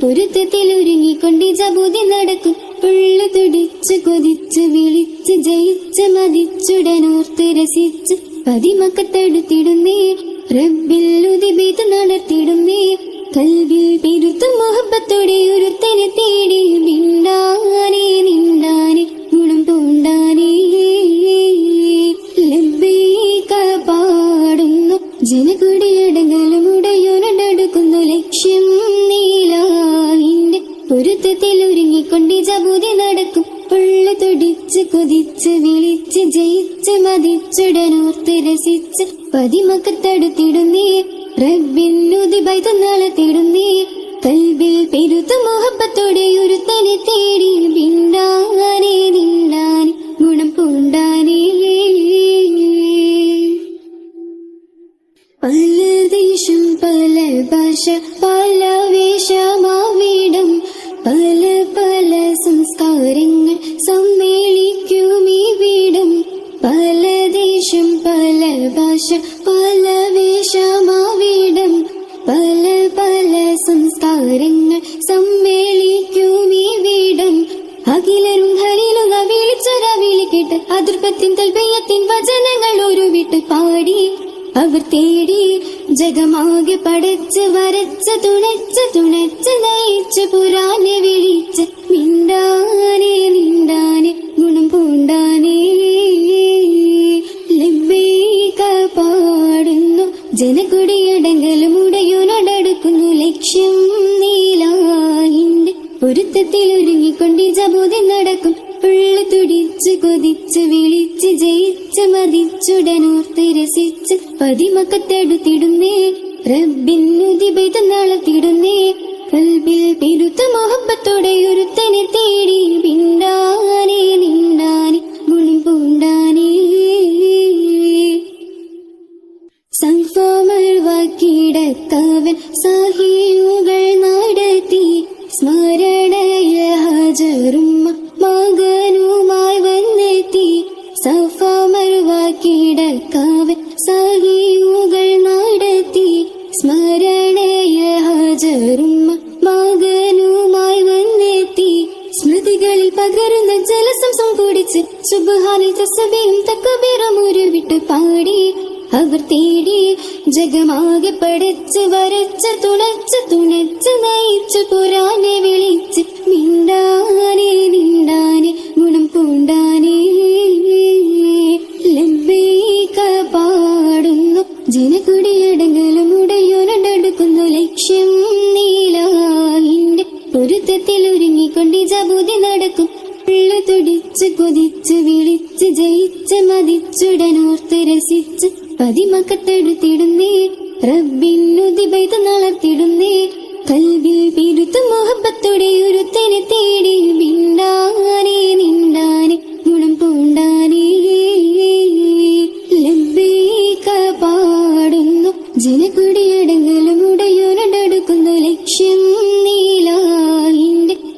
പൊരുത്തത്തിൽ ഒരുങ്ങിക്കൊണ്ട് ജബൂതി നടക്കും പുള്ളു തുടിച്ച് കൊതിച്ച് വിളിച്ച് ജയിച്ച് മതിച്ചുടനോർത്ത് രസിച്ച് പതിമക്കത്തെടുത്തിടുന്നേ. റബ്ബിൽ നടത്തിടുന്നേ. കൽവിൽ പെരുത്തും മുഹബത്തോടെ ഒരുത്തനെ തേടി പൊരുത്തത്തിൽ ഒരുങ്ങിക്കൊണ്ട് ജബൂതി നടക്കും. പുള്ളു തൊടിച്ച് കൊതിച്ച് വിളിച്ച് ജയിച്ച് മതിച്ചുടനോർത്ത് രസിച്ച് പതിമക്കത്തടുത്തിടുന്നേ നടത്തിടുന്നേ കൽബിൽ മൊഹബത്തോടെ തേടി നീണ്ടാൻ ഗുണം പൂണ്ടാനേ. പല ദേശം പല ഭാഷ പല പല ഭാഷ പല വേഷമാവിടം പല പല സംസ്കാരങ്ങൾ സമ്മേളിക്കും ഈ വീടം അഖിലരും ഹരിലുക വിളിച്ചൊര വിളി കേട്ട് അതിർപ്പത്തിൻ തൽപ്പയത്തിൻ വചനങ്ങൾ ഒരു വിട്ട് പാടി. അവർ തേടി ജഗമാകെ പടച്ച് വരച്ച് തുണച്ച് തുണച്ച് നയിച്ച് പുരാനെ ഉടയോനടടുക്കുന്നു ലക്ഷ്യം നീലാഹിന്റെ പൊരുത്തത്തിൽ ഒരുങ്ങിക്കൊണ്ട് ജബൂതി നടക്കും. ഉള്ളു തുടിച്ച് കൊതിച്ച് വിളിച്ച് ജയിച്ച് മതിച്ചുടനോർത്ത് രസിച്ച് പതിമക്കത്തെടുത്തിടുന്നേ. റബ്ബിൻ നാളെ തിടുന്നേ കൽബിൽ പെരുത്ത മൊഹബത്തോടെ സംഫോമർവാക്കിടക്കവൻ സാഹിയുകൾ നടത്തി സ്മരണയ ഹജറുമ്മ സ്മൃതികളിൽ പകരുന്ന ജലസംസം കുടിച്ച് സുബഹാനിൽ തസബയും തക്കബീറും ഉരുവിട്ട് പാടി. അവർ തേടി ജഗമാകെ പടച്ച് വരച്ച് തുണച്ച് തുണച്ച് നയിച്ച് പുരാനെ വിളിച്ച് മിണ്ടാനെ നിണ്ടാനെ ഗുണം പൂണ്ടാനേ പാടുന്നു. ജനകുടിയടങ്ങലും ഉടയോനടുക്കുന്നു ലക്ഷ്യം തുടിച്ച് കൊതിച്ച് വിളിച്ച് ജയിച്ച് മതിച്ചുടനോർത്ത് രസിച്ച് പതിമക്കത്തെടുത്തിടുന്നേ റബ്ബിന്നുതിബൈത് നളർത്തിടുന്നേ. കൽവിൽ പെരുത്ത് മുഹബത്തോടെ ഒരു ഒരുത്തനെ തേടി മിണ്ടാനേ നിണ്ടാനെ ഗുണം പൂണ്ടാനേ. ലബ്ബേക്ക പാടുന്നു ലക്ഷ്യം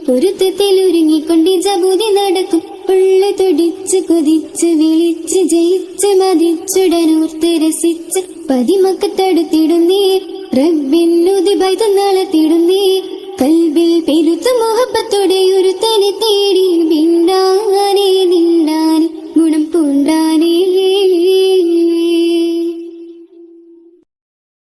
പൊരുത്തത്തിൽ ഒരുങ്ങിക്കൊണ്ട് ജബൂതി നടക്കും. ഉള്ള കുതിച്ച് വിളിച്ച് ജയിച്ച് മതിച്ചുടനൂർത്ത് രസിച്ച് പതിമക്കത്തടുത്തിടുന്നേ റബ്ബിന്നുതിബൈത നടത്തിടുന്നേ കൽബിൽ പെരുത്ത ഒരു തന്നെ തേടി. ബിണ്ടാനെ